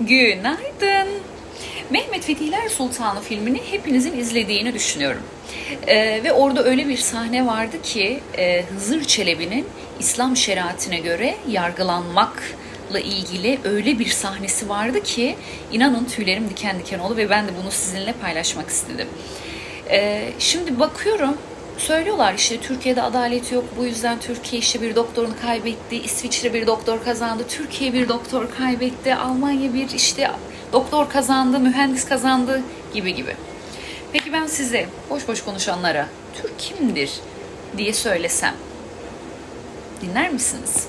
Günaydın. Mehmet Fethiler Sultanı filmini hepinizin izlediğini düşünüyorum. Ee, ve orada öyle bir sahne vardı ki e, Hızır Çelebi'nin İslam şeriatine göre yargılanmakla ilgili öyle bir sahnesi vardı ki inanın tüylerim diken diken oldu ve ben de bunu sizinle paylaşmak istedim. Ee, şimdi bakıyorum söylüyorlar işte Türkiye'de adalet yok bu yüzden Türkiye işte bir doktorunu kaybetti, İsviçre bir doktor kazandı, Türkiye bir doktor kaybetti, Almanya bir işte doktor kazandı, mühendis kazandı gibi gibi. Peki ben size boş boş konuşanlara Türk kimdir diye söylesem dinler misiniz?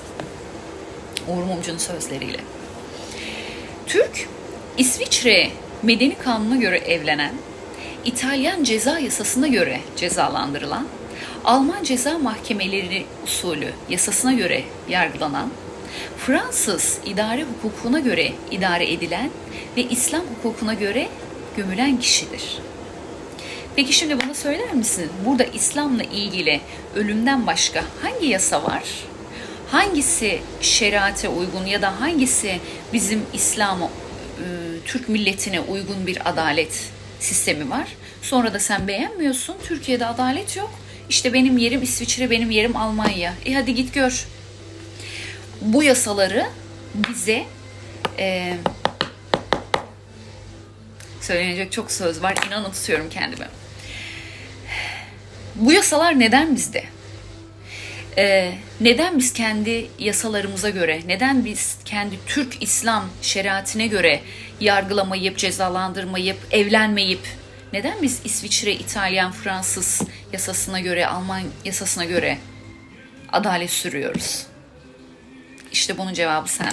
Uğur Mumcu'nun sözleriyle. Türk, İsviçre medeni kanuna göre evlenen, İtalyan ceza yasasına göre cezalandırılan, Alman ceza mahkemeleri usulü yasasına göre yargılanan, Fransız idare hukukuna göre idare edilen ve İslam hukukuna göre gömülen kişidir. Peki şimdi bana söyler misin? Burada İslam'la ilgili ölümden başka hangi yasa var? Hangisi şeriate uygun ya da hangisi bizim İslam'a, e, Türk milletine uygun bir adalet sistemi var? Sonra da sen beğenmiyorsun. Türkiye'de adalet yok. İşte benim yerim İsviçre, benim yerim Almanya. E hadi git gör. Bu yasaları bize e, söylenecek çok söz var. İnanın tutuyorum kendimi. Bu yasalar neden bizde? Ee, neden biz kendi yasalarımıza göre, neden biz kendi Türk İslam şeriatine göre yargılamayıp, cezalandırmayıp, evlenmeyip, neden biz İsviçre, İtalyan, Fransız yasasına göre, Alman yasasına göre adalet sürüyoruz? İşte bunun cevabı sen.